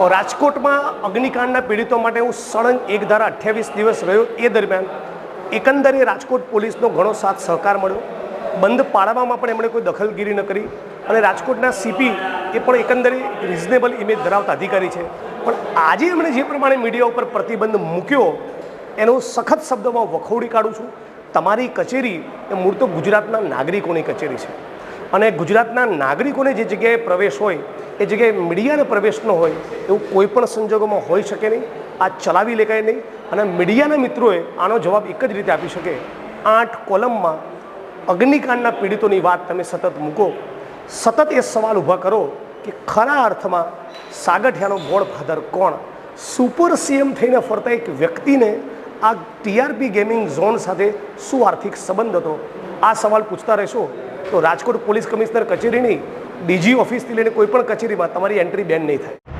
રાજકોટમાં અગ્નિકાંડના પીડિતો માટે હું સળંગ એક ધારા અઠ્યાવીસ દિવસ રહ્યો. એ દરમિયાન એકંદરે રાજકોટ પોલીસનો ઘણો સાથ સહકાર મળ્યો. બંધ પાડવામાં પણ એમણે કોઈ દખલગીરી ન કરી અને રાજકોટના સીપી એ પણ એકંદરે રિઝનેબલ ઇમેજ ધરાવતા અધિકારી છે. પણ આજે એમણે જે પ્રમાણે મીડિયા ઉપર પ્રતિબંધ મૂક્યો, એનો સખત શબ્દોમાં વખોડી કાઢું છું. તમારી કચેરી એ મૂળ તો ગુજરાતના નાગરિકોની કચેરી છે. અને ગુજરાતના નાગરિકોને જે જગ્યાએ પ્રવેશ હોય એ જગ્યાએ મીડિયાને પ્રવેશ ન હોય, એવું કોઈ પણ સંજોગોમાં હોઈ શકે નહીં. આ ચલાવી લેકાય નહીં. અને મીડિયાના મિત્રોએ આનો જવાબ એક જ રીતે આપી શકે. આઠ કોલમમાં અગ્નિકાંડના પીડિતોની વાત તમે સતત મૂકો. સતત એ સવાલ ઊભા કરો કે ખરા અર્થમાં સાગઠિયાનો ગોળ ફાધર કોણ? સુપર સીએમ થઈને ફરતા એક વ્યક્તિને આ ટીઆરપી ગેમિંગ ઝોન સાથે શું આર્થિક સંબંધ હતો? આ સવાલ પૂછતા રહેશો તો રાજકોટ પોલીસ કમિશનર કચેરીની ડીજી ઓફિસથી લઈને કોઈ પણ કચેરીમાં તમારી એન્ટ્રી બેન નહીં થાય.